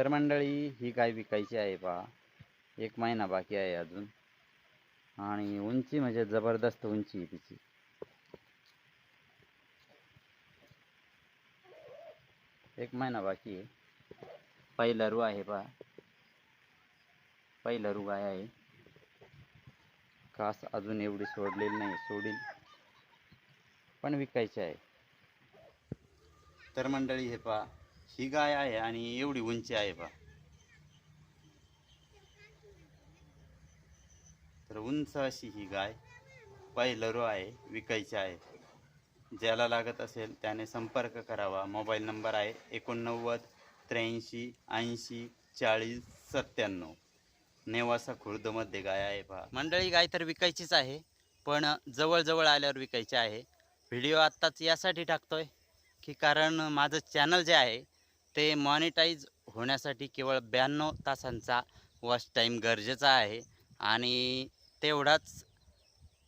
तर मंडळी ही गाय विकायची आहे पहा एक महिना बाकी आहे अजून. आणि उंची म्हणजे जबरदस्त उंची आहे तिची. एक महिना बाकी आहे. पहिला रू आहे पहा पहिला रू गाय आहे. कास अजून एवढी सोडलेली नाही सोडील पण विकायची आहे. तर मंडळी हे पहा. ही गाय आहे आणि एवढी उंची आहे बा. तर उंच अशी ही गाय पहिलं आहे विकायची आहे. ज्याला लागत असेल त्याने संपर्क करावा. मोबाईल नंबर आहे एकोणनव्वद त्र्याऐंशी ऐंशी चाळीस सत्त्याण्णव. नेवासा खुर्दमध्ये गाय आहे पहा मंडळी गाय तर विकायचीच आहे पण जवळजवळ आल्यावर विकायची आहे. व्हिडिओ आत्ताच यासाठी टाकतोय की कारण माझं चॅनल जे आहे ते मॉनिटाईज होण्यासाठी केवळ ब्याण्णव तासांचा वॉच टाईम गरजेचा आहे. आणि तेवढाच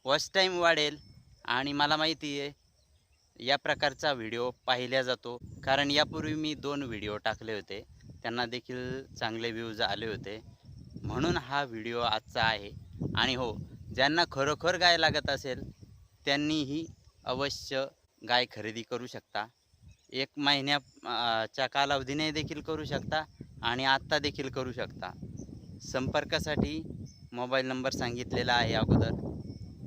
वॉच टाईम वाढेल. आणि मला माहिती आहे या प्रकारचा व्हिडिओ पाहिल्या जातो. कारण यापूर्वी मी दोन व्हिडिओ टाकले होते. त्यांना देखील चांगले व्ह्यूज आले होते. म्हणून हा व्हिडिओ आजचा आहे. आणि हो ज्यांना खरोखर गाय लागत असेल त्यांनीही अवश्य गाय खरेदी करू शकता. एक महिन्या च्या कालावधीने देखील करू शकता आणि आत्ता देखील करू शकता. संपर्कासाठी मोबाईल नंबर सांगितलेला आहे अगोदर.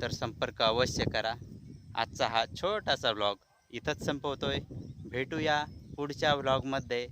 तर संपर्क अवश्य करा. आजचा हा छोटासा व्लॉग इथंच संपवतो आहे भेटूया पुढच्या व्लॉगमध्ये